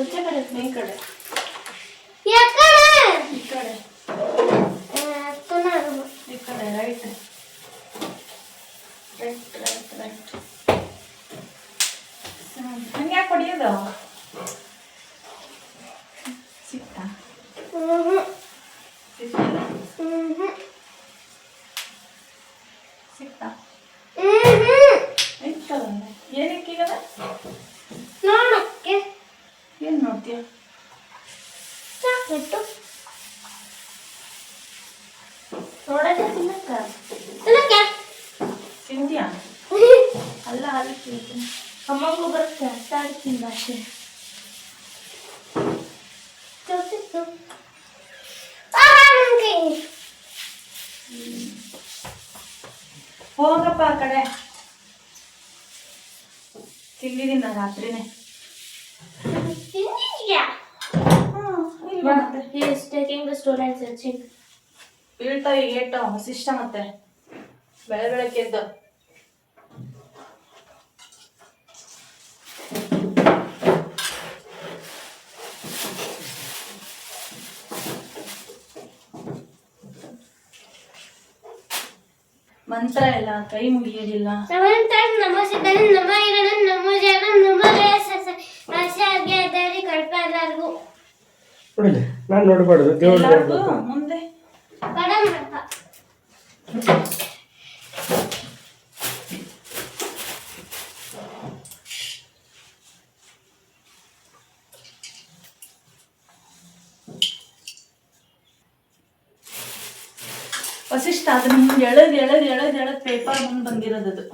ಈಚೆ ಕಡೆ. ಈ ಕಡೆ? ಯಾಕಡೆ ಈ ಕಡೆ. ತುನಾರು ಈ ಕಡೆ ರೈಟ್ ರೈಟ್ ರೈಟ್ ರೈಟ್ ಹಂಗೆ ಯಾಕೆ ಹೊಡಿಯೋದು ಸಿಕ್ತಾ ಹ್ಮ್ ಸಿಕ್ಕಿಲ್ಲ ಹ್ಮ್ ಸಿಕ್ತಾ ಹ್ಮ್ ಇರ್ತದ ಏನಕ್ಕೆ ಈಗದ ನೋಡಕ್ಕೆ ಏನು ನೋಡ್ತೀಯ ಚಾಕ್ಲೇಟು ನೋಡಕ್ಕೆ ತಿನ್ನಕ್ಕ ತಿನ್ನಕ್ಕೆ ತಿಂತೀಯಾ ಅಲ್ಲ ಅಲ್ಲಿ ತಿಂತೀನಿ ಅಮ್ಮಂಗೂ ಬರುತ್ತೆ ತಾಡ್ತೀನಿ ಭಾಷೆ ಚೌತಿತ್ತು ಹೋಗಪ್ಪ ಆ ಕಡೆ ತಿಂದಿದ್ದೀನಿ ನಾ ರಾತ್ರಿನೇ ಮತ್ತೆ ಟೇಕಿಂಗ್ ಸ್ಟೂಡೆಂಟ್ಸ್ ಸರ್ಚಿಂಗ್ ಬಿಲ್ಟ ಏಟ ಹಸಿಷ್ಟ ಮತ್ತೆ. ಬೆಳೆ ಬೆಳಕ್ಕೆ ಮಂತ್ರ ಎಲ್ಲ ಕೈ ಮುಗಿಯೋದಿಲ್ಲ. ನಮಸ್ಕಾರ ನಮ್ಮ ಸಿದ್ಧ ನಮ್ಮ ಇರೋಣ ನಮ್ಮ ಜನ ನೋಡಿಲ್ಲ ನಾನು ನೋಡಬಾರ್ದು ದೇವ್ರು ಎಲ್ಲಾರ್ಗೂ ನೋಡ್ಬೇಕು. ಮುಂದೆ. Padam ವಸಿಷ್ಠ ಹಿಂಗೆ ಎಳದ್ ಎಳದ್ ಎಳದ್ ಎಳೆದ್ ಪೇಪರ್ ಮುಂದೆ ಬಂದಿರೋದು ಅದು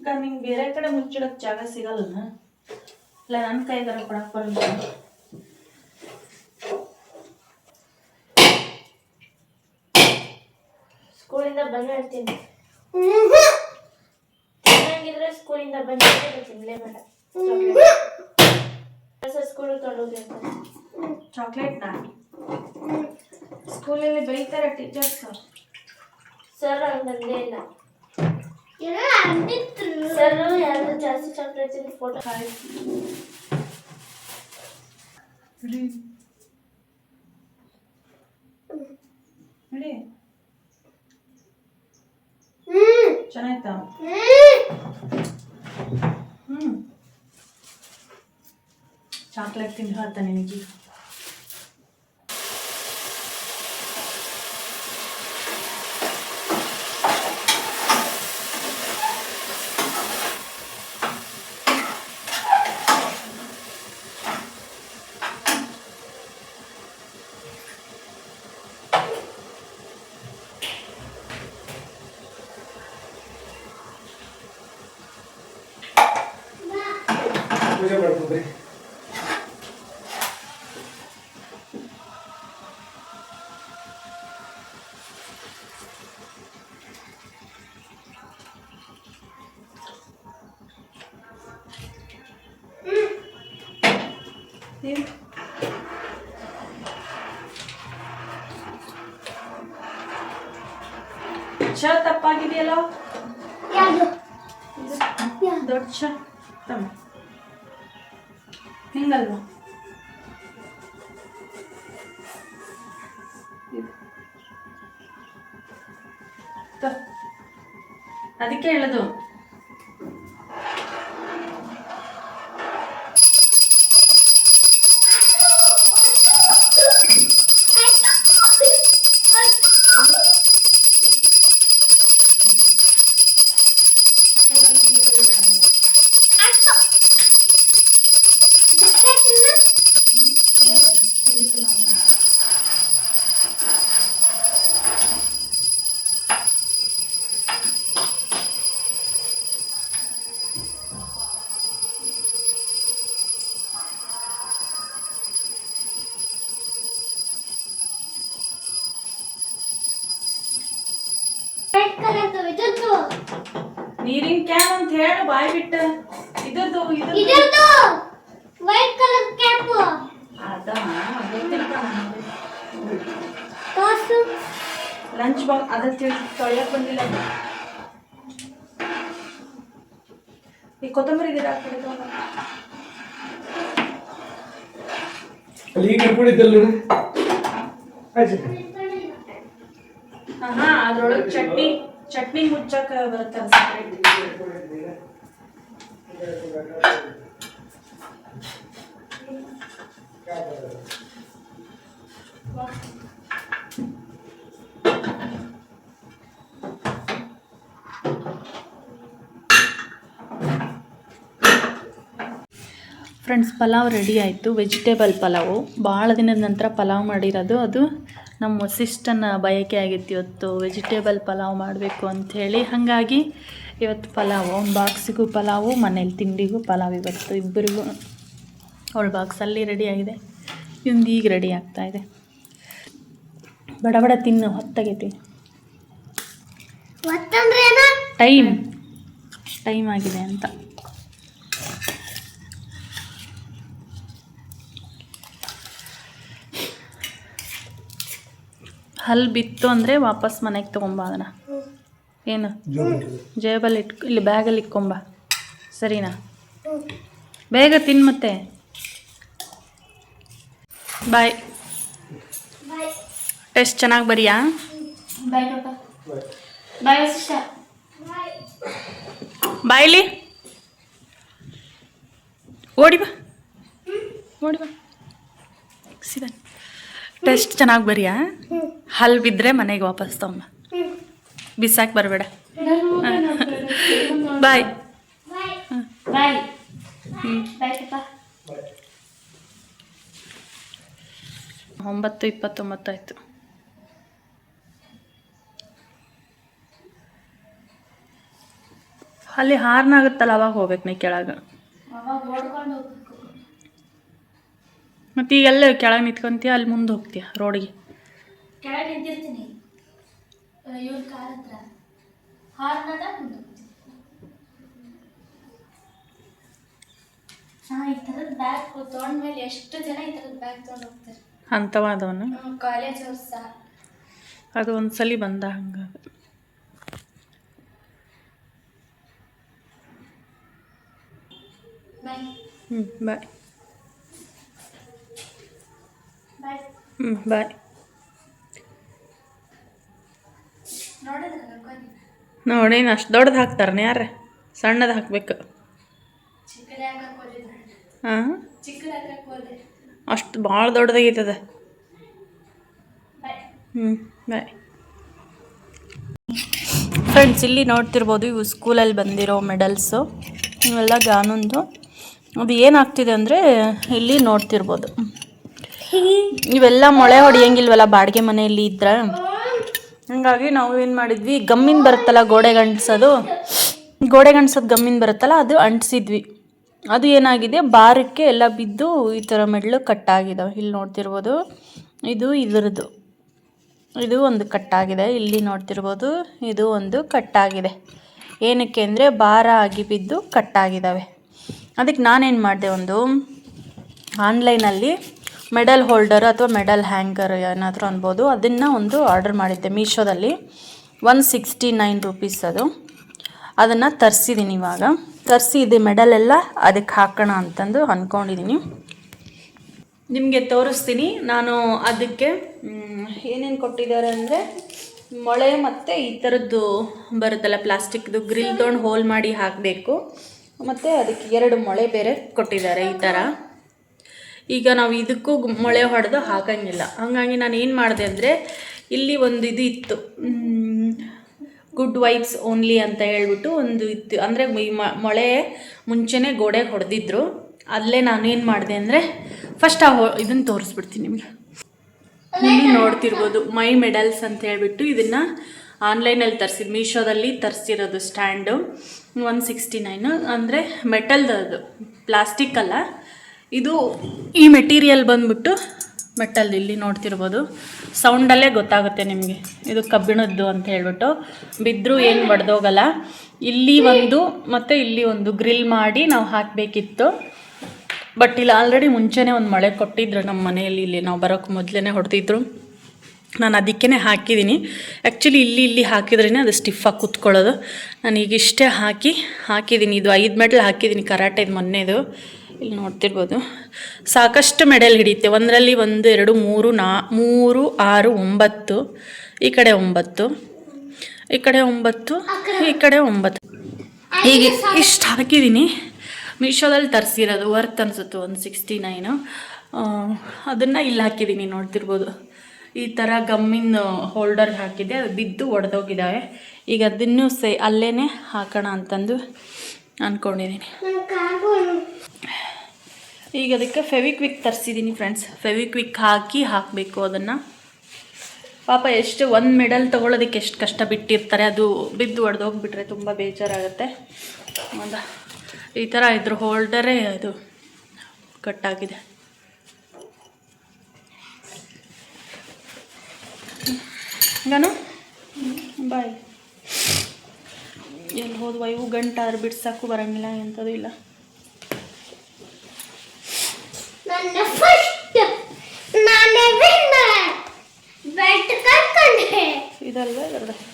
ಈಗ ನಿಂಗೆ ಬೇರೆ ಕಡೆ ಮುಚ್ಚಿಡಕ್ ಜಾಗ ಸಿಗಲ್ಲ ಇಲ್ಲ ನನ್ನ ಕೈಗಾರ ಕೊಡಕ್ ಬರಲ್ಲ ಸ್ಕೂಲಿಂದ ಬಂದು ಹೇಳ್ತೀನಿ ಚೆನ್ನಾಗಿದ್ರೆ ಸ್ಕೂಲಿಂದ ಬಂದಿದ್ರೆ ತಿನ್ಲೇಬೇಡ ಸ್ಕೂಲ್ ತೊಗೊಂಡೋಗಿರ್ತಾರೆ ಚಾಕ್ಲೇಟ್ನ ಸ್ಕೂಲಲ್ಲಿ ಬೈತಾರೆ ಟೀಚರ್ಸ್ ಸರ್ ಹಂಗಂದೇ ಇಲ್ಲ ಸರ್ ಯಾರು ಜಾಸ್ತಿ ಚಾಕ್ಲೇಟ್ಸ್ ಫೋಟೋ ನೋಡಿ ಹ್ಮ್. ಚೆನ್ನಾಯ್ತಾ? ಹ್ಮ್. ಚಾಕ್ಲೇಟ್ ತಿಂದು ಹೇಳ್ತಾನೆ ನಿನಗೆ. Obrigado, ಅದಕ್ಕೆ ಹೇಳೋದು. ಬಾಯ್ ಬಿಟ್ಟ. ಇದರದು ಇದರದು ವೈಟ್ ಕಲರ್ ಕ್ಯಾಪ್ ಅದ? ಗೊತ್ತಿಲ್ಲ ಕಾಸು ಲಂಚ್ ಬಾಕ್ ಅದ ತಿಳಿ ತೊಳೆಯಕ್ ಬಂದಿಲ್ಲ. ಈ ಕೊತ್ತಂಬರಿ ಗಿಡ ಬಾ. ಅಲ್ಲಿ ಈಗ ಆಯ್ತು. ಹಾ ಅದ್ರೊಳಗೆ ಚಟ್ನಿ ಚಟ್ನಿ ಮುಚ್ಚಕ್ಕೆ ಬರುತ್ತೆ ಸಪ್ರೇಟ್ ಫ್ರೆಂಡ್ಸ್ ಪಲಾವ್ ರೆಡಿ ಆಯಿತು. ವೆಜಿಟೇಬಲ್ ಪಲಾವು ಭಾಳ ದಿನದ ನಂತರ ಪಲಾವ್ ಮಾಡಿರೋದು. ಅದು ನಮ್ಮ ವಸಿಷ್ಠನ ಬಯಕೆ ಆಗಿತ್ತು ಇವತ್ತು. ವೆಜಿಟೇಬಲ್ ಪಲಾವ್ ಮಾಡಬೇಕು ಅಂಥೇಳಿ ಹಾಗಾಗಿ ಇವತ್ತು ಪಲಾವು ಒಂದು ಬಾಕ್ಸಿಗೂ ಪಲಾವು ಮನೇಲಿ ತಿಂಡಿಗೂ ಪಲಾವ್ ಇವತ್ತು. ಇಬ್ಬರಿಗೂ ಅವಳ ಬಾಕ್ಸಲ್ಲಿ ರೆಡಿಯಾಗಿದೆ ಇವಂದು ಈಗ ರೆಡಿ ಆಗ್ತಾ ಇದೆ. ಬಡ ಬಡ ತಿನ್ನು ಹೊತ್ತಾಗೈತಿ ಟೈಮ್. ಟೈಮ್ ಆಗಿದೆ ಅಂತ. ಹಲ್ಲು ಬಿತ್ತು ಅಂದರೆ ವಾಪಸ್ ಮನೆಗೆ ತೊಗೊಂಬ ಅದನ್ನ. ಏನು? ಜೇಬಲ್ಲಿ ಇಟ್ಕೊ ಇಲ್ಲಿ ಬ್ಯಾಗಲ್ಲಿ ಇಟ್ಕೊಂಬ. ಸರಿನಾ? ಬೇಗ ತಿನ್ ಮತ್ತೆ. ಬಾಯ್. ಟೆಸ್ಟ್ ಚೆನ್ನಾಗಿ ಬರಿಯಾ? ಬಾಯ್ ಪಾಪ ಬಾಯ್ ವಸಿಷ್ಠ. ಬಾಯ್ ಬಾಯ್ಲಿ. ಓಡಿ ಬಾ. ಓಡಿ ಬಾ. ಟೆಸ್ಟ್ ಚೆನ್ನಾಗಿ ಬರಿಯಾ? ಹಲ್ ಬಿದ್ದರೆ ಮನೆಗೆ ವಾಪಸ್ ತಗೊಂಬ. ಬಿಸಾಕ್ ಬರಬೇಡ. ಬಾಯ್ ಒಂಬತ್ತು ಇಪ್ಪತ್ತೊಂಬತ್ತು ಆಯಿತು. ಅಲ್ಲಿ ಹಾರ್ನ್ ಆಗುತ್ತಲ್ಲ ಅವಾಗ ಹೋಗ್ಬೇಕು ನೀ ಕೆಳಗೆ. ಅವಾಗ ಓಡ್ಕೊಂಡು ಹೋಗ್ಬೇಕು. ಮತ್ತು ಈಗ ಎಲ್ಲ ಕೆಳಗೆ ನಿಂತ್ಕೊಂತೀಯ ಅಲ್ಲಿ ಮುಂದೆ ಹೋಗ್ತೀಯ ರೋಡಿಗೆ? ಕೆಳಗೆ ನಿಂತಿರ್ತೀನಿ. ಇವ್ರ ಕಾರ್ ಹತ್ರ ಹಾರ್ನದ ಮುಂದೆ ಹಾ ಈ ಥರದ ಬ್ಯಾಗ್ ತೊಗೊಂಡ್ಮೇಲೆ ಎಷ್ಟು ಜನ ಈ ಥರದ ಬ್ಯಾಗ್ ತೊಗೊಂಡು ಹೋಗ್ತಾರೆ ಅಂಥವಾದವನು ಕಾಲೇಜ್ ಅವ್ರು ಸಹ ಅದು ಒಂದು ಸಲ ಬಂದ ಹಂಗೆ. ಬಾಯ್ ಹ್ಞೂ ಬಾಯ್ ಬಾಯ್ ಹ್ಞೂ ಬಾಯ್ ನೋಡಿ ಅಷ್ಟು ದೊಡ್ಡದು ಹಾಕ್ತಾರೆ ಯಾರ ಸಣ್ಣದು ಹಾಕ್ಬೇಕು. ಹಾಂ? ಅಷ್ಟು ಭಾಳ ದೊಡ್ಡದಾಗೈತದ. ಹ್ಞೂ ಬಾಯ್. ಫ್ರೆಂಡ್ಸ್ ಇಲ್ಲಿ ನೋಡ್ತಿರ್ಬೋದು ಇವು ಸ್ಕೂಲಲ್ಲಿ ಬಂದಿರೋ ಮೆಡಲ್ಸು. ಇವೆಲ್ಲ ಗಾನೊಂದು ಅದು ಏನಾಗ್ತಿದೆ ಅಂದರೆ ಇಲ್ಲಿ ನೋಡ್ತಿರ್ಬೋದು. ಇವೆಲ್ಲ ಮೊಳೆ ಹೊಡಿಯಂಗಿಲ್ವಲ್ಲ, ಬಾಡಿಗೆ ಮನೆಯಲ್ಲಿ ಇದ್ರೆ? ಹಂಗಾಗಿ ನಾವು ಏನು ಮಾಡಿದ್ವಿ, ಗಮ್ಮಿನ ಬರುತ್ತಲ್ಲ ಗೋಡೆಗೆ ಅಂಟಿಸೋದು ಗೋಡೆಗೆ ಅಂಟಿಸೋದು ಗಮ್ಮಿನ ಬರುತ್ತಲ್ಲ, ಅದು ಅಂಟಿಸಿದ್ವಿ. ಅದು ಏನಾಗಿದೆ, ಬಾರಕ್ಕೆ ಎಲ್ಲ ಬಿದ್ದು ಈ ಥರ ಮೆಡ್ಲು ಕಟ್ಟಾಗಿದ್ದಾವೆ ಇಲ್ಲಿ ನೋಡ್ತಿರ್ಬೋದು, ಇದು ಇದರದ್ದು. ಇದು ಒಂದು ಕಟ್ಟಾಗಿದೆ. ಇಲ್ಲಿ ನೋಡ್ತಿರ್ಬೋದು, ಇದು ಒಂದು ಕಟ್ಟಾಗಿದೆ. ಏನಕ್ಕೆ ಅಂದರೆ, ಭಾರ ಆಗಿ ಬಿದ್ದು ಕಟ್ಟಾಗಿದ್ದಾವೆ ಅದಕ್ಕೆ ನಾನೇನು ಮಾಡಿದೆ ಒಂದು ಆನ್ಲೈನಲ್ಲಿ ಮೆಡಲ್ ಹೋಲ್ಡರ್ ಅಥವಾ ಮೆಡಲ್ ಹ್ಯಾಂಗರ್ ಏನಾದರೂ ಅನ್ಬೋದು. ಅದನ್ನು ಒಂದು ಆರ್ಡರ್ ಮಾಡಿದ್ದೆ ಮೀಶೋದಲ್ಲಿ. ಒನ್ ಸಿಕ್ಸ್ಟಿ ನೈನ್ ರುಪೀಸ್ ಅದು. ಅದನ್ನು ತರಿಸಿದ್ದೀನಿ ಇವಾಗ. ತರಿಸಿ ಇದೆ ಮೆಡಲ್ ಎಲ್ಲ ಅದಕ್ಕೆ ಹಾಕೋಣ ಅಂತಂದು ಅಂದ್ಕೊಂಡಿದ್ದೀನಿ ನಿಮಗೆ ತೋರಿಸ್ತೀನಿ. ನಾನು ಅದಕ್ಕೆ ಏನೇನು ಕೊಟ್ಟಿದ್ದಾರೆ ಅಂದರೆ ಮೊಳೆ ಮತ್ತು ಈ ಥರದ್ದು ಬರುತ್ತಲ್ಲ ಪ್ಲಾಸ್ಟಿಕ್ದು ಗ್ರಿಲ್ ತೊಗೊಂಡು ಹೋಲ್ ಮಾಡಿ ಹಾಕಬೇಕು. ಮತ್ತು ಅದಕ್ಕೆ ಎರಡು ಮೊಳೆ ಬೇರೆ ಕೊಟ್ಟಿದ್ದಾರೆ ಈ ಥರ ಈಗ ನಾವು ಇದಕ್ಕೂ ಮೊಳೆ ಹೊಡೆದು ಹಾಕಂಗಿಲ್ಲ. ಹಾಗಾಗಿ ನಾನು ಏನು ಮಾಡಿದೆ ಅಂದರೆ, ಇಲ್ಲಿ ಒಂದು ಇದು ಇತ್ತು ಗುಡ್ ವೈಬ್ಸ್ ಓನ್ಲಿ ಅಂತ ಹೇಳ್ಬಿಟ್ಟು ಒಂದು ಇತ್ತು. ಅಂದರೆ ಮೊಳೆ ಮುಂಚೆನೇ ಗೋಡೆಗೆ ಹೊಡೆದಿದ್ರು. ಅಲ್ಲೇ ನಾನು ಏನು ಮಾಡಿದೆ ಅಂದರೆ ಫಸ್ಟ್ ಆ ಇದನ್ನು ತೋರಿಸ್ಬಿಡ್ತೀನಿ ನಿಮಗೆ. ಇಲ್ಲಿ ನೋಡ್ತಿರ್ಬೋದು, ಮೈ ಮೆಡಲ್ಸ್ ಅಂತ ಹೇಳಿಬಿಟ್ಟು ಇದನ್ನು ಆನ್ಲೈನಲ್ಲಿ ತರಿಸಿದ್ದು ಮೀಶೋದಲ್ಲಿ ತರಿಸಿರೋದು ಸ್ಟ್ಯಾಂಡು ಒನ್ ಸಿಕ್ಸ್ಟಿ ನೈನು ಅಂದರೆ ಮೆಟಲ್ದು ಅದು ಪ್ಲಾಸ್ಟಿಕ್ ಅಲ್ಲ. ಇದು ಈ ಮೆಟೀರಿಯಲ್ ಬಂದ್ಬಿಟ್ಟು ಮೆಟ್ಟಲ್ ಇಲ್ಲಿ ನೋಡ್ತಿರ್ಬೋದು. ಸೌಂಡಲ್ಲೇ ಗೊತ್ತಾಗುತ್ತೆ ನಿಮಗೆ. ಇದು ಕಬ್ಬಿಣದ್ದು ಅಂತ ಹೇಳ್ಬಿಟ್ಟು. ಬಿದ್ದರೂ ಏನು ಬಡ್ದೋಗಲ್ಲ ಇಲ್ಲಿ ಒಂದು ಮತ್ತು ಇಲ್ಲಿ ಒಂದು ಗ್ರಿಲ್ ಮಾಡಿ ನಾವು ಹಾಕಬೇಕಿತ್ತು. ಬಟ್ ಇಲ್ಲಿ ಆಲ್ರೆಡಿ ಮುಂಚೆನೇ ಒಂದು ಮಳೆ ಕೊಟ್ಟಿದ್ರು ನಮ್ಮ ಮನೆಯಲ್ಲಿ. ಇಲ್ಲಿ ನಾವು ಬರೋಕ್ಕೆ ಮೊದಲೇ ಹೊಡೆದಿದ್ರು. ನಾನು ಅದಕ್ಕೇ ಹಾಕಿದ್ದೀನಿ ಆ್ಯಕ್ಚುಲಿ ಇಲ್ಲಿ ಇಲ್ಲಿ ಹಾಕಿದ್ರೇ ಅದು ಸ್ಟಿಫಾಗಿ ಕುತ್ಕೊಳ್ಳೋದು. ನಾನು ಈಗ ಇಷ್ಟೇ ಹಾಕಿ ಹಾಕಿದ್ದೀನಿ ಇದು ಐದು ಮೆಟ್ಲು ಹಾಕಿದ್ದೀನಿ ಕರಾಟೆದು ಮೊನ್ನೆದು. ಇಲ್ಲಿ ನೋಡ್ತಿರ್ಬೋದು. ಸಾಕಷ್ಟು ಮೆಡಲ್ ಹಿಡಿಯುತ್ತೆ. ಒಂದರಲ್ಲಿ ಒಂದು, ಎರಡು, ಮೂರು, ನಾ, ಮೂರು, ಆರು, ಒಂಬತ್ತು. ಈ ಕಡೆ ಒಂಬತ್ತು. ಈ ಕಡೆ ಒಂಬತ್ತು. ಈ ಕಡೆ ಒಂಬತ್ತು. ಹೀಗೆ ಇಷ್ಟು ಹಾಕಿದ್ದೀನಿ. ಮೀಶೋದಲ್ಲಿ ತರಿಸಿರೋದು ವರ್ತ್ ಅನಿಸುತ್ತೆ, ಒಂದು ಸಿಕ್ಸ್ಟಿ ನೈನು. ಅದನ್ನು ಇಲ್ಲಿ ಹಾಕಿದ್ದೀನಿ, ನೋಡ್ತಿರ್ಬೋದು. ಈ ಥರ ಗಮ್ಮಿನ ಹೋಲ್ಡರ್ ಹಾಕಿದ್ದೆ, ಅದು ಬಿದ್ದು ಒಡೆದೋಗಿದ್ದಾವೆ. ಈಗ ಅದನ್ನು ಸೇ ಅಲ್ಲೇ ಹಾಕೋಣ ಅಂತಂದು ಅಂದ್ಕೊಂಡಿದ್ದೀನಿ ಈಗ ಅದಕ್ಕೆ ಫೆವಿಕ್ವಿಕ್ ತರಿಸಿದ್ದೀನಿ ಫ್ರೆಂಡ್ಸ್ ಫೆವಿಕ್ವಿಕ್ ಹಾಕಿ ಹಾಕಬೇಕು ಅದನ್ನು. ಪಾಪ ಎಷ್ಟು ಒಂದು ಮೆಡಲ್ ತೊಗೊಳೋದಕ್ಕೆ ಎಷ್ಟು ಕಷ್ಟ ಬಿಟ್ಟಿರ್ತಾರೆ, ಅದು ಬಿದ್ದು ಒಡೆದೋಗ್ಬಿಟ್ರೆ ತುಂಬ ಬೇಜಾರಾಗುತ್ತೆ. ಒಂದು ಈ ಥರ ಇದ್ರ ಹೋಲ್ಡರೇ ಅದು ಕಟ್ಟಾಗಿದೆ. ನಾನು ಬಾಯ್. ಎಲ್ಲಿ ಹೋದ್ವ? ಇವು ಗಂಟಾದ್ರೆ ಬಿಡ್ಸಕ್ಕೂ ಬರಂಗಿಲ್ಲ ಎಂಥದ್ದು ಇಲ್ಲ. ನನ್ನ ಫಸ್ಟ್ ನಾನೇ ವಿನ್ನರ್ ಬೆಟ್ ಕರ್ಕೊಂಡೆ ಇದಲ್ವೇ ಇದರದ ಇಟ್ಕೋ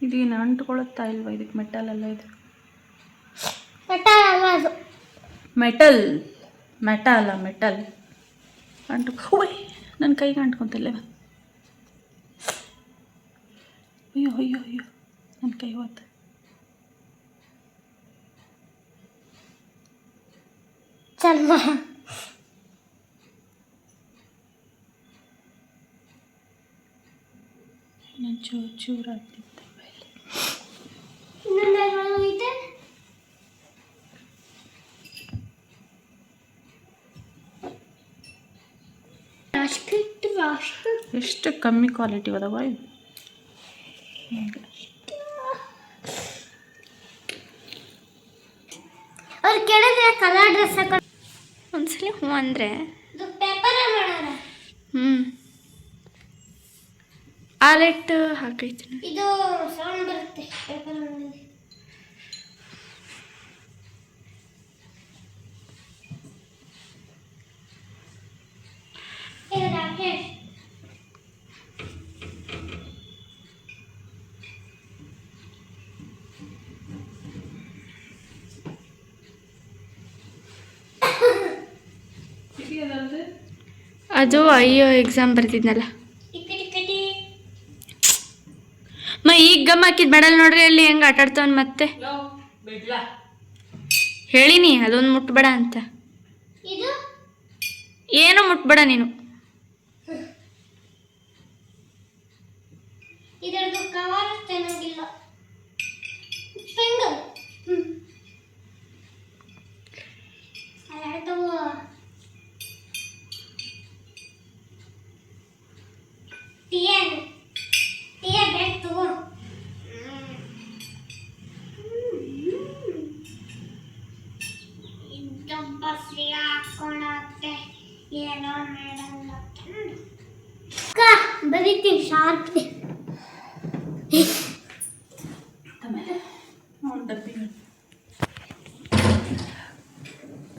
ಇದೇನು ಅಂಟ್ಕೊಳುತ್ತಾ ಇಲ್ವಾ? ಇದಕ್ಕೆ ಮೆಟಲ್ ಎಲ್ಲ ಇದು. ಮೆಟಲ್ ಮೆಟ ಅಲ್ಲ ಮೆಟಲ್ ಅಂಟು ಓಯ್ ನನ್ನ ಕೈಗೆ ಅಂಟ್ಕೊಂತಿಲ್ಲ ಅಯ್ಯೋ ಅಯ್ಯೋ ಅಯ್ಯೋ. ನನ್ನ ಕೈ ಹೋಯ್ತು. ಚಲ್ಮ ನಾನು ಚೂರು ಚೂರು ಆಗ್ತಿತ್ತು ಇನ್ನೊಂದು ಐತೆ ಅಷ್ಟಿಟ್ಟು ಅಷ್ಟು. ಎಷ್ಟು ಕಮ್ಮಿ ಕ್ವಾಲಿಟಿ ಅದಾವ ಇವು ಅವ್ರು ಕೇಳಿದ್ರೆ ಕಲರ್ ಡ್ರೆಸ್ ಹಾಕೊಂಡು ಒಂದ್ಸಲಿ ಹ್ಞೂ ಅಂದರೆ. ಇದು ಪೇಪರ್ ಮಾಡೋಣ ಹ್ಞೂ ಆಲೆಟ್ ಹಾಕೈತೀನಿ. ಇದು ಸೌಂಡ್ ಬರುತ್ತೆ ಪೇಪರ್ ಇದು ರಾಕೇಶ್ ಅದು ಅಯ್ಯೋ ಎಕ್ಸಾಮ್ ಬರ್ತಿದ್ನಲ್ಲ. ಮ ಈಗ ಗಮ್ ಹಾಕಿದ್ medal ನೋಡ್ರಿ ಅಲ್ಲಿ ಹೆಂಗ ಆಟ ಆಡ್ತಾವನ್ ಮತ್ತೆ? ಹೇಳಿನಿ ಅದೊಂದು ಮುಟ್ಬೇಡ ಅಂತ. ಏನು ಮುಟ್ಬೇಡ ನೀನು. ಇದರದ್ದು ಬರೀತೀವಿ ಶಾರ್ಪ್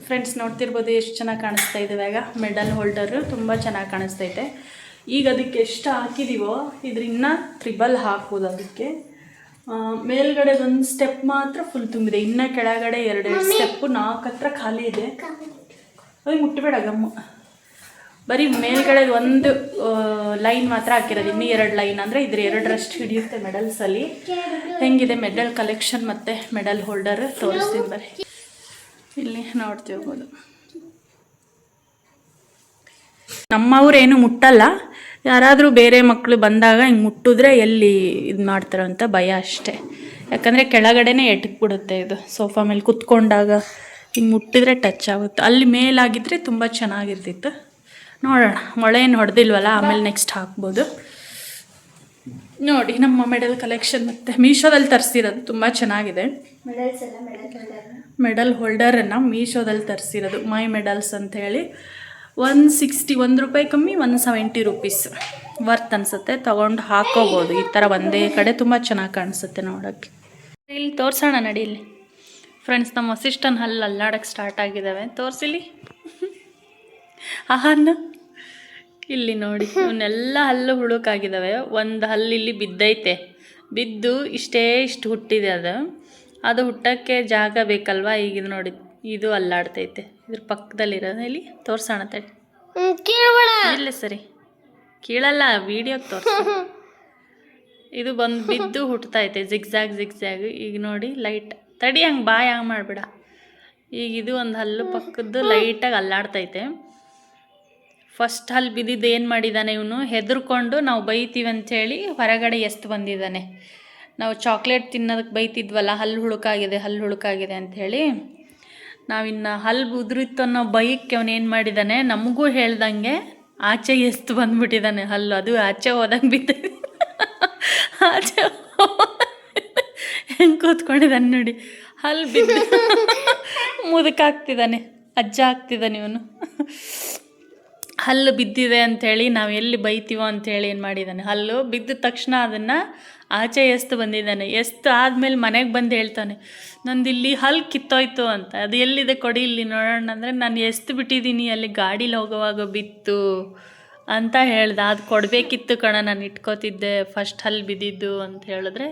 ಫ್ರೆಂಡ್ಸ್ ನೋಡ್ತಿರ್ಬೋದು ಎಷ್ಟು ಚೆನ್ನಾಗಿ ಕಾಣಿಸ್ತಾ ಇದೆ ಮೆಡಲ್ ಹೋಲ್ಡರು ತುಂಬ ಚೆನ್ನಾಗಿ ಕಾಣಿಸ್ತೈತೆ ಈಗ ಅದಕ್ಕೆ ಎಷ್ಟು ಹಾಕಿದೀವೋ ಇದರಿಂದ ತ್ರಿಬಲ್ ಹಾಕ್ಬೋದು ಅದಕ್ಕೆ. ಮೇಲ್ಗಡೆ ಒಂದು ಸ್ಟೆಪ್ ಮಾತ್ರ ಫುಲ್ ತುಂಬಿದೆ. ಇನ್ನು ಕೆಳಗಡೆ ಎರಡೆರಡು ಸ್ಟೆಪ್ಪು ನಾಲ್ಕು ಹತ್ರ ಖಾಲಿ ಇದೆ. ಅದು ಮುಟ್ಟಬೇಡ ಗಮ್ಮು. ಬರೀ ಮೇಲ್ಗಡೆ ಒಂದು ಲೈನ್ ಮಾತ್ರ ಹಾಕಿರೋದು. ಇನ್ನೂ ಎರಡು ಲೈನ್ ಅಂದರೆ ಇದ್ರ ಎರಡರಷ್ಟು ಹಿಡಿಯುತ್ತೆ ಮೆಡಲ್ಸಲ್ಲಿ ಹೆಂಗಿದೆ ಮೆಡಲ್ ಕಲೆಕ್ಷನ್ ಮತ್ತು ಮೆಡಲ್ ಹೋಲ್ಡರ್ ತೋರಿಸ್ತೀನಿ ಬರೀ ಇಲ್ಲಿ ನೋಡ್ತಿರ್ಬೋದು. ನಮ್ಮವ್ರೇನು ಮುಟ್ಟಲ್ಲ. ಯಾರಾದರೂ ಬೇರೆ ಮಕ್ಕಳು ಬಂದಾಗ ಹಿಂಗೆ ಮುಟ್ಟಿದ್ರೆ ಎಲ್ಲಿ ಇದು ಮಾಡ್ತಾರೋ ಅಂತ ಭಯ ಅಷ್ಟೇ. ಯಾಕಂದರೆ ಕೆಳಗಡೆನೇ ಎಟಕ್ಬಿಡುತ್ತೆ ಇದು ಸೋಫಾ ಮೇಲೆ ಕುತ್ಕೊಂಡಾಗ. ಹಿಂಗೆ ಮುಟ್ಟಿದ್ರೆ ಟಚ್ ಆಗುತ್ತೆ. ಅಲ್ಲಿ ಮೇಲಾಗಿದ್ದರೆ ತುಂಬ ಚೆನ್ನಾಗಿರ್ತಿತ್ತು. ನೋಡೋಣ. ಮೊಳೆ ಏನು ಹೊಡೆದಿಲ್ವಲ್ಲ ಆಮೇಲೆ ನೆಕ್ಸ್ಟ್ ಹಾಕ್ಬೋದು. ನೋಡಿ ನಮ್ಮ ಮೆಡಲ್ ಕಲೆಕ್ಷನ್ ಮತ್ತು. ಮೀಶೋದಲ್ಲಿ ತರಿಸಿರೋದು ತುಂಬ ಚೆನ್ನಾಗಿದೆ. ಮೆಡಲ್ ಹೋಲ್ಡರನ್ನು ಮೀಶೋದಲ್ಲಿ ತರಿಸಿರೋದು. ಮೈ ಮೆಡಲ್ಸ್ ಅಂತ ಹೇಳಿ. ಒನ್ ಸಿಕ್ಸ್ಟಿ ಒಂದು ರೂಪಾಯಿ ಕಮ್ಮಿ ಒನ್ ಸೆವೆಂಟಿ ರುಪೀಸ್ ವರ್ತ್ ಅನಿಸುತ್ತೆ. ತೊಗೊಂಡು ಹಾಕೋಬೋದು. ಈ ಥರ ಒಂದೇ ಕಡೆ ತುಂಬ ಚೆನ್ನಾಗಿ ಕಾಣಿಸುತ್ತೆ ನೋಡೋಕ್ಕೆ ಇಲ್ಲಿ ತೋರಿಸೋಣ ನಡಿ ಇಲ್ಲಿ. ಫ್ರೆಂಡ್ಸ್ ನಮ್ಮ ಅಸಿಸ್ಟನ್ ಹಲ್ಲು ಅಲ್ಲಾಡಕ್ಕೆ ಸ್ಟಾರ್ಟ್ ಆಗಿದ್ದಾವೆ ತೋರಿಸಿಲಿ? ಆಹಾನ ಇಲ್ಲಿ ನೋಡಿ, ಇವನ್ನೆಲ್ಲ ಹಲ್ಲು ಹುಳುಕಾಗಿದ್ದಾವೆ ಒಂದು ಹಲ್ಲು ಇಲ್ಲಿ ಬಿದ್ದೈತೆ. ಬಿದ್ದು ಇಷ್ಟೇ ಇಷ್ಟು ಹುಟ್ಟಿದೆ ಅದು. ಅದು ಹುಟ್ಟಕ್ಕೆ ಜಾಗ ಬೇಕಲ್ವಾ? ಈಗ ನೋಡಿ, ಇದು ಅಲ್ಲಾಡ್ತೈತೆ. ಇದ್ರ ಪಕ್ಕದಲ್ಲಿರೋದು ಇಲ್ಲಿ ತೋರ್ಸೋಣ ತಡಿ. ಇಲ್ಲ ಸರಿ. ಕೀಳಲ್ಲ ವಿಡಿಯೋಗೆ ತೋರ್ಸ. ಇದು ಬಂದು ಬಿದ್ದು ಹುಟ್ತೈತೆ ಜಿಗ್ಜಾಗ್ ಜಿಗ್ಜಾಗ್ ಈಗ ನೋಡಿ ಲೈಟ್ ತಡಿ ಹಂಗೆ ಬಾಯ್ ಹಂಗೆ ಮಾಡಿಬಿಡ. ಈಗ ಇದು ಒಂದು ಹಲ್ಲು ಪಕ್ಕದ್ದು ಲೈಟಾಗಿ ಅಲ್ಲಾಡ್ತೈತೆ ಫಸ್ಟ್ ಹಲ್ಲು ಬಿದ್ದಿದ್ದು ಏನು ಮಾಡಿದ್ದಾನೆ ಇವನು? ಹೆದರ್ಕೊಂಡು ನಾವು ಬೈತೀವಿ ಅಂಥೇಳಿ ಹೊರಗಡೆ ಎಷ್ಟು ಬಂದಿದ್ದಾನೆ. ನಾವು ಚಾಕ್ಲೇಟ್ ತಿನ್ನೋದಕ್ಕೆ ಬೈತಿದ್ವಲ್ಲ ಹಲ್ಲು ಹುಳುಕಾಗಿದೆ ಹಲ್ಲು ಹುಳುಕಾಗಿದೆ ಅಂಥೇಳಿ ನಾವಿನ್ನು ಹಲ್ಲು ಉದುರಿತ್ತು ಅನ್ನೋ ಬೈಕ್ ಅವನು ಏನು ಮಾಡಿದ್ದಾನೆ ನಮಗೂ ಹೇಳ್ದಂಗೆ ಆಚೆ ಎಸ್ತು ಬಂದ್ಬಿಟ್ಟಿದ್ದಾನೆ ಹಲ್ಲು. ಅದು ಆಚೆ ಹೋದಂಗೆ ಬಿದ್ದ. ಆಚೆ ಹೆಂಗೆ ಕೂತ್ಕೊಂಡಿದ್ದಾನೆ ನೋಡಿ. ಹಲ್ಲು ಬಿದ್ದು ಮುದುಕಾಗ್ತಿದ್ದಾನೆ ಅಜ್ಜ ಆಗ್ತಿದ್ದಾನೆ ಇವನು. ಹಲ್ಲು ಬಿದ್ದಿದೆ ಅಂಥೇಳಿ ನಾವು ಎಲ್ಲಿ ಬೈತೀವೋ ಅಂತೇಳಿ ಏನು ಮಾಡಿದ್ದಾನೆ ಹಲ್ಲು ಬಿದ್ದ ತಕ್ಷಣ ಅದನ್ನು ಆಚೆ ಎಸ್ತು ಬಂದಿದ್ದಾನೆ. ಎಸ್ತು ಆದಮೇಲೆ ಮನೆಗೆ ಬಂದು ಹೇಳ್ತಾನೆ ನಂದು ಇಲ್ಲಿ ಹಲ್ಲು ಕಿತ್ತೋಯ್ತು ಅಂತ. ಅದು ಎಲ್ಲಿದೆ ಕೊಡಿ ಇಲ್ಲಿ ನೋಡೋಣ ಅಂದರೆ ನಾನು ಎಸ್ತು ಬಿಟ್ಟಿದ್ದೀನಿ, ಅಲ್ಲಿ ಗಾಡೀಲಿ ಹೋಗೋವಾಗ ಬಿತ್ತು ಅಂತ ಹೇಳ್ದೆ. ಅದು ಕೊಡಬೇಕಿತ್ತು ಕಣ, ನಾನು ಇಟ್ಕೋತಿದ್ದೆ ಫಸ್ಟ್ ಹಲ್ಲು ಬಿದ್ದಿದ್ದು ಅಂತ ಹೇಳಿದ್ರೆ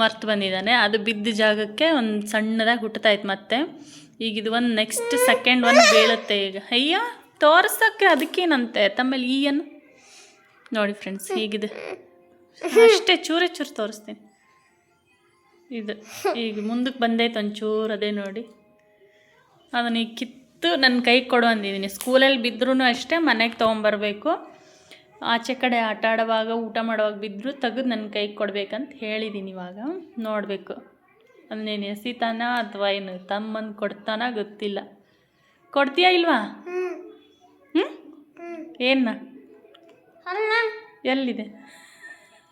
ಮರ್ತು ಬಂದಿದ್ದಾನೆ. ಅದು ಬಿದ್ದ ಜಾಗಕ್ಕೆ ಒಂದು ಸಣ್ಣದಾಗಿ ಹುಟ್ಟತಾಯ್ತು ಮತ್ತೆ. ಈಗ ಇದು ಒಂದು ನೆಕ್ಸ್ಟ್ ಸೆಕೆಂಡ್ ಒಂದು ಬೀಳುತ್ತೆ ಈಗ. ಅಯ್ಯ, ತೋರ್ಸೋಕ್ಕೆ ಅದಕ್ಕೇನಂತೆ ತಮ್ಮಲ್ಲಿ ಈ ಏನು ನೋಡಿ ಫ್ರೆಂಡ್ಸ್ ಹೀಗಿದೆ. ಅಷ್ಟೇ ಚೂರೇ ಚೂರು ತೋರಿಸ್ತೀನಿ. ಇದು ಈಗ ಮುಂದಕ್ಕೆ ಬಂದೈತೆ ಒಂಚೂರು ಅದೇ ನೋಡಿ. ಅದನ್ನ ಈಗ ಕಿತ್ತು ನನ್ನ ಕೈಗೆ ಕೊಡು ಅಂದಿದ್ದೀನಿ ಸ್ಕೂಲಲ್ಲಿ ಬಿದ್ದರೂ ಅಷ್ಟೇ ಮನೆಗೆ ತೊಗೊಂಬರ್ಬೇಕು. ಆಚೆ ಕಡೆ ಆಟ ಆಡುವಾಗ ಊಟ ಮಾಡುವಾಗ ಬಿದ್ದರೂ ತೆಗೆದು ನನ್ನ ಕೈಗೆ ಕೊಡ್ಬೇಕಂತ ಹೇಳಿದ್ದೀನಿ ಇವಾಗ. ನೋಡಬೇಕು. ಅದನ್ನೇನು ಎಸಿತಾನ ಅಥವಾ ಏನು ತಮ್ಮಂದು ಕೊಡ್ತಾನ ಗೊತ್ತಿಲ್ಲ. ಕೊಡ್ತೀಯಾ ಇಲ್ವಾ? ಹ್ಞೂ ಏನ ಎಲ್ಲಿದೆ?